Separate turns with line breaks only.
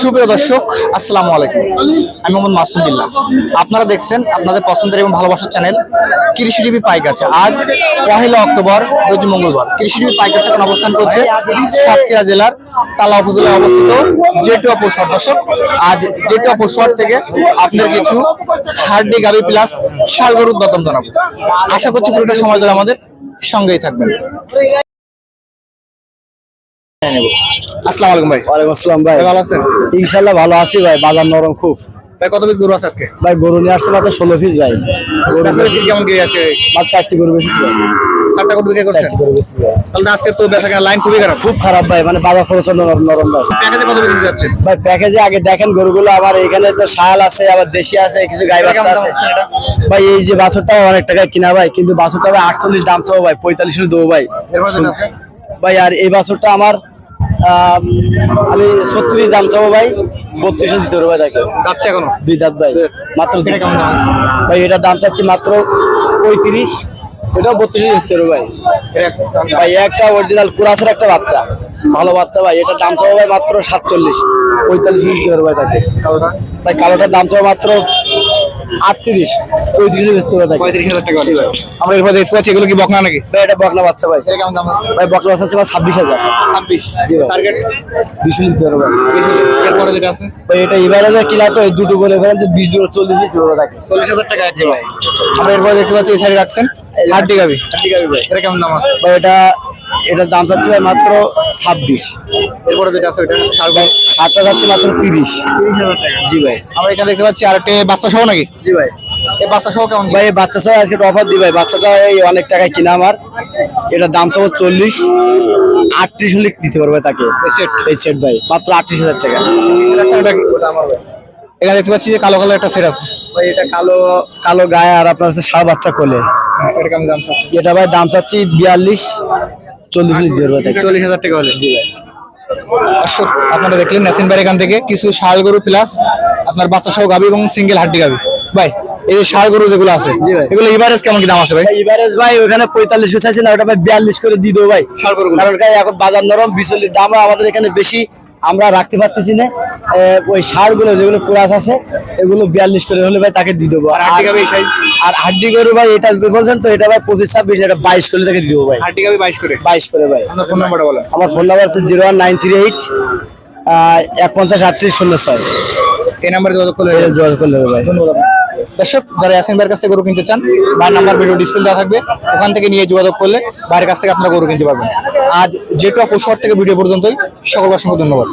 সুপ্রিয় দর্শক, আসসালামু আলাইকুম। আমি মোহাম্মদ মাসুদুল্লাহ আপনারা দেখছেন আপনাদের পছন্দের এবং ভালোবাসার চ্যানেল কৃষি টিভি পাইকাছে আজ পহেলা অক্টোবর, রোজ মঙ্গলবার। কৃষি টিভি পাইকাছে এখন অবস্থান করছে সাতক্ষীরা জেলার তালা উপজেলায় অবস্থিত জেটুয়া পৌষর দর্শক, আজ জেটুয়া পৌষর থেকে আপনার কিছু হার্ডি গাবি প্লাস শাল গরুর দতম জানাব। আশা করছি পুরোটা সময় ধরে আমাদের সঙ্গেই থাকবেন। আসসালামু আলাইকুম ভাই।
ওয়ালাইকুম আসসালাম ভাই।
ভালো আছেন?
ইনশাল্লাহ ভালো আছি ভাই বাজার নরম খুব।
ভাই কত পিস গরু আছে আজকে?
ভাই গরু নিয়ে আসছে মাত্র ষোলো পিস ভাই। গরু
কেমন কি আজকে?
মাত্র চারটি গরু বেশিস ভাই।
চারটা গরু বিক্রি করছেন?
গরু বেশিস ভাই।
তাহলে আজকে তো বেচা লাইন খুবই খারাপ।
খুব খারাপ ভাই মানে বাজার নরম নরম ভাই।
প্যাকেজে কত বিক্রি যাচ্ছে?
ভাই প্যাকেজে আগে দেখেন গরুগুলো আবার এখানে তো শাল আছে আবার দেশি আছে কিছু গাই বাচ্চা আছে। ভাই এই যে বাছরটা অনেক টাকায় কিনা ভাই কিন্তু বাছরটা ভাই আটচল্লিশ দাম চাবো ভাই পঁয়তাল্লিশ দেবো ভাই। ভাই আর এই বাছরটা আমার আম, সত্তরিশ দাম চাবো ভাই বত্রিশশো দিতে পারব ভাই তাকে
যাচ্ছে এখনও?
দুই দাঁত ভাই মাত্র ভাই এটা দাম চাচ্ছি মাত্র পঁয়ত্রিশ। এটাও বত্রিশ এসছে ভাই। ভাই একটা অরিজিনাল কুরাসের একটা বাচ্চা। ভালো বাচ্চা ভাই এটা দাম চাবো ভাই মাত্র সাতচল্লিশ। পঁয়তাল্লিশ দিতে পারব ভাই তাকে। তাই কালোটার দাম চাবো মাত্র আটত্রিশ। পঁয়ত্রিশ বেচতে তাকে।
পঁয়ত্রিশ হাজার টাকা আমরা এরপর দেখতে পাচ্ছি এগুলো কি বকনা নাকি?
ভাই এটা বকনা বাচ্চা ভাই।
এটা কেমন দাম আছে?
ভাই বকনা বাচ্চা আছে ছাব্বিশ হাজার।
ছাব্বিশ।
জি ভাই।
টার্গেট
দুশো নিতে পারব
এরপরে যেটা আছে?
ভাই এটা এবারে যে কিনা তো এই দুটো বলে ফেলেন যে বিশ দূর চল্লিশ পারব তাকে।
চল্লিশ হাজার টাকা আছে ভাই। আমরা এরপরে দেখতে পাচ্ছি এই সাইডে রাখছেন। হাড্ডি গাবি।
ঠিক আছে ভাই।
এটা কেমন দাম আছে?
ভাই এটা এটার দাম চাচ্ছি ভাই মাত্র ছাব্বিশ।
এরপরে যেটা আছে ষাট
ভাই যাচ্ছে মাত্র তিরিশ। জি ভাই।
আমরা এখানে দেখতে পাচ্ছি আর একটা বাচ্চা সহ নাকি?
জি ভাই।
এই বাচ্চা সহ কেমন
ভাই এই বাচ্চা সহ আজকে অফার দি ভাই। বাচ্চাটা এই অনেক টাকায় কিনা আমার। এটার দাম চল্লিশ। আটত্রিশ হলে দিতে পারবে তাকে।
এই সেট
এই সেট ভাই। মাত্র আটত্রিশ হাজার টাকা।
এখানে দেখতে পাচ্ছি যে কালো কালো একটা সেট আছে।
ভাই এটা কালো কালো গায়ে আর আপনার হচ্ছে সারা বাচ্চা কোলে।
হ্যাঁ, এটা
ভাই দাম চাচ্ছি বিয়াল্লিশ। চল্লিশ
চল্লিশ হাজার টাকা হলে। দর্শক, আপনারা দেখলেন নাসিন বাড়ি এখান থেকে কিছু ষাঁড় গরু প্লাস আপনার বাচ্চা সহ গাবি এবং সিঙ্গেল হাড্ডি গাবি। ভাই এই যে শাল গরু যেগুলো আছে এগুলো ইভারেজ কেমন কি দাম আছে ভাই?
ইভারেজ ভাই ওখানে পঁয়তাল্লিশ বেচাইছি না ওটা ভাই বিয়াল্লিশ করে দিয়ে দেবো ভাই।
শাল গরু
কারণ এখন বাজার নরম বিচল্লিশ দাম আমাদের এখানে বেশি। আমরা রাখতে পারতেছি না। ওই সারগুলো যেগুলো কুরাস আছে এগুলো বিয়াল্লিশ করে হলে ভাই তাকে দিয়ে দেবো।
আর হাড্ডি
গরু ভাই এটা বলছেন তো এটা ভাই পঁচিশ ছাব্বিশ এটা বাইশ করে তাকে দিয়ে দেবো ভাই।
হাড্ডি গাবি বাইশ করে?
বাইশ করে ভাই।
আপনার ফোন নাম্বারটা বলেন।
আমার ফোন নাম্বার হচ্ছে zero one nine three eight এক পঞ্চাশ আটত্রিশ শূন্য ছয়।
এই নাম্বারে যোগাযোগ করলে।
যোগাযোগ করলে ভাই।
ধন্যবাদ। দর্শক, যারা ইয়াসিন ভাইয়ের কাছ থেকে গরু কিনতে চান, ভাইয়ের নাম্বার, ভিডিও ডিসপ্লে দেওয়া থাকবে। ওখান থেকে নিয়ে যোগাযোগ করলে ভাইয়ের কাছ থেকে আপনারা গরু কিনতে পারবেন। আজ যেটা পশুহাট থেকে ভিডিও পর্যন্তই সকল অসংখ্য ধন্যবাদ।